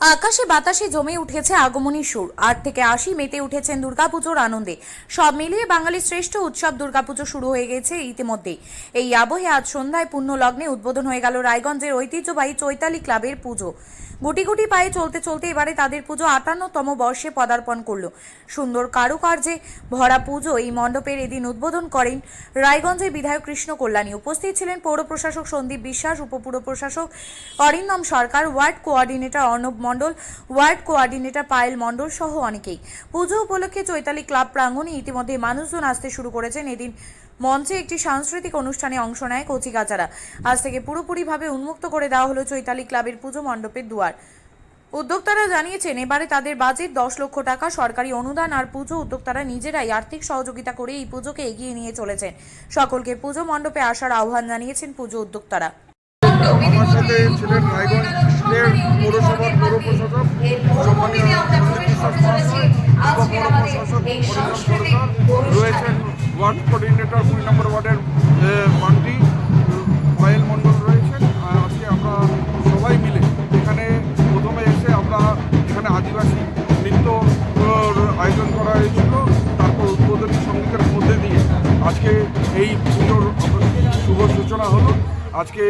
আকাশে বাতাসে জমে উঠেছে আগমনী সুর। আট থেকে আশি মেতে উঠেছেন দুর্গাপুজোর আনন্দে। সব মিলিয়ে বাঙালির শ্রেষ্ঠ উৎসব দুর্গাপুজো শুরু হয়ে গেছে ইতিমধ্যেই। এই আবহে আজ সন্ধ্যায় পূর্ণ লগ্নে উদ্বোধন হয়ে গেল রায়গঞ্জের ঐতিহ্যবাহী চৈতালি ক্লাবের পুজো। গুটি গুটি পায়ে চলতে চলতে এবারে তাদের পুজো আটান্নতম বর্ষে পদার্পণ করল। সুন্দর কারুকার্যে ভরা পুজো এই মণ্ডপের এদিন উদ্বোধন করেন রায়গঞ্জের বিধায়ক কৃষ্ণ কল্যাণী। উপস্থিত ছিলেন পৌর প্রশাসক সন্দীপ বিশ্বাস উপপুর প্রশাসক Arindam Sarkar, ward coordinator Arnab Mondal, ward coordinator Payel Mondal সহ অনেকেই। পুজো উপলক্ষে চৈতালি ক্লাব প্রাঙ্গণে ইতিমধ্যে মানুষজন আসতে শুরু করেছেন। এদিন মঞ্চে একটি সাংস্কৃতিক অনুষ্ঠানে অংশ নেয় কচিকাচারা। আজ থেকে পুরোপুরিভাবে উন্মুক্ত করে দেওয়া হলো চৈতালি ক্লাবের পুজো মণ্ডপের দুয়ার। উদ্যোক্তারা জানিয়েছেন, এবারে তাদের বাজেট দশ লক্ষ টাকা, সরকারি অনুদান আর পুজো উদ্যোক্তারা নিজেরাই আর্থিক সহযোগিতা করে এই পুজোকে এগিয়ে নিয়ে চলেছেন। সকলকে পুজো মণ্ডপে আসার আহ্বান জানিয়েছেন পুজো উদ্যোক্তারা। আমার সাথে ছিলেন রায়গঞ্জের পৌরসভার পৌর প্রশাসক সম্মানীয় রয়েছেন। ওয়ার্ড কোঅর্ডিনেটর কুড়ি নম্বর ওয়ার্ডের এ, মান্টি পায়েল মণ্ডল রয়েছেন। আজকে আমরা সবাই মিলে এখানে প্রথমে এসে আমরা এখানে আদিবাসী নৃত্য আয়োজন করা হয়েছিল। তারপর উদ্বোধনী সঙ্গীতের মধ্যে দিয়ে আজকে এই পুজোর শুভ সূচনা হলো। আজকে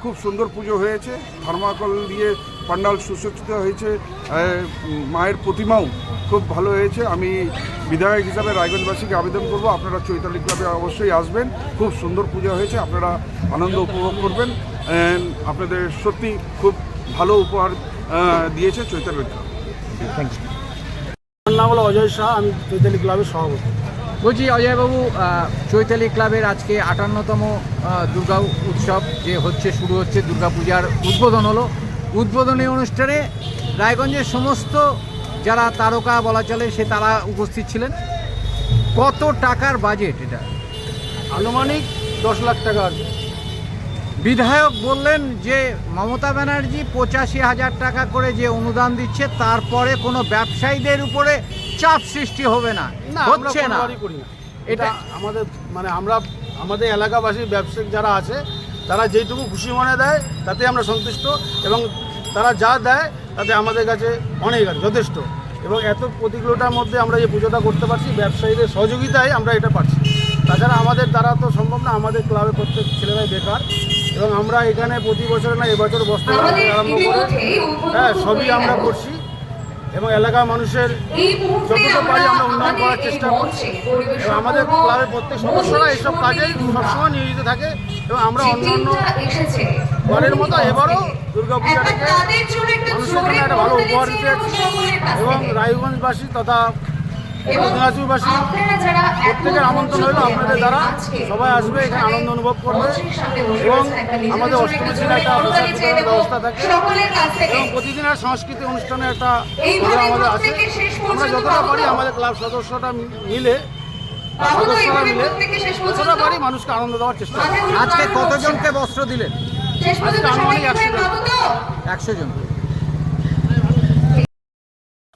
খুব সুন্দর পুজো হয়েছে। থার্মাকল দিয়ে পান্ডাল সুসজ্জিত হয়েছে। মায়ের প্রতিমাও খুব ভালো হয়েছে। আমি বিধায়ক হিসাবে রায়গঞ্জবাসীকে আবেদন করব। আপনারা চৈতালি ক্লাবে অবশ্যই আসবেন। খুব সুন্দর পুজো হয়েছে। আপনারা আনন্দ উপভোগ করবেন। আপনাদের সত্যি খুব ভালো উপহার দিয়েছে চৈতালি ক্লাব আমার নাম হলো অজয় শাহ। আমি চৈতালি ক্লাবের সভাপতি। বলছি অজয়বাবু চৈতালি ক্লাবের আজকে আটান্নতম দুর্গা উৎসব যে হচ্ছে শুরু হচ্ছে দুর্গাপূজার উদ্বোধন হলো। উদ্বোধনী অনুষ্ঠানে রায়গঞ্জের সমস্ত যারা তারকা বলা চলে সে তারা উপস্থিত ছিলেন। কত টাকার বাজেট এটা? আনুমানিক দশ লাখ টাকা। আছে বিধায়ক বললেন যে মমতা ব্যানার্জি পঁচাশি হাজার টাকা করে যে অনুদান দিচ্ছে তারপরে কোনো ব্যবসায়ীদের উপরে চাপ সৃষ্টি হবে না না হচ্ছে না। এটা আমাদের মানে আমরা আমাদের এলাকাবাসী ব্যবসায়িক যারা আছে তারা যেইটুকু খুশি মনে দেয় তাতে আমরা সন্তুষ্ট এবং তারা যা দেয় তাতে আমাদের কাছে অনেক আছে যথেষ্ট। এবং এত প্রতিকূলতার মধ্যে আমরা যে পুজোটা করতে পারছি ব্যবসায়ীদের সহযোগিতায় আমরা এটা পারছি। তাছাড়া আমাদের দ্বারা তো সম্ভব না আমাদের ক্লাবে প্রত্যেক ছেলেরাই বেকার। এবং আমরা এখানে প্রতি বছর না এবছর বস্ত্র আরম্ভ করে হ্যাঁ সবই আমরা করছি। এবং এলাকার মানুষের যতটা পারি আমরা উন্নয়ন করার চেষ্টা করছি। এবং আমাদের ক্লাবের প্রত্যেক সদস্যরা এইসব কাজে সবসময় নিয়োজিত থাকে এবং আমরা অন্যান্য ঘরের মতো এবারও দুর্গা পূজাটাকে মানুষের জন্য একটা ভালো উপহার দিতে এবং রায়গঞ্জবাসী তথা প্রত্যেকের আমন্ত্রণ হলো আপনাদের দ্বারা সবাই আসবে এখানে আনন্দ অনুভব করবে এবং আমাদের অষ্টমী দিনে একটা ব্যবস্থা থাকে এবং প্রতিদিনের সাংস্কৃতিক অনুষ্ঠানে একটা আমাদের আছে। আমরা যতটা পারি আমাদের ক্লাব সদস্যরা মিলে সদস্যরা মিলে যতটা পারি মানুষকে আনন্দ দেওয়ার চেষ্টা করি আজকে কতজনকে বস্ত্র দিলেন? আজকে আনুমানিক একশো জন। একশো জন।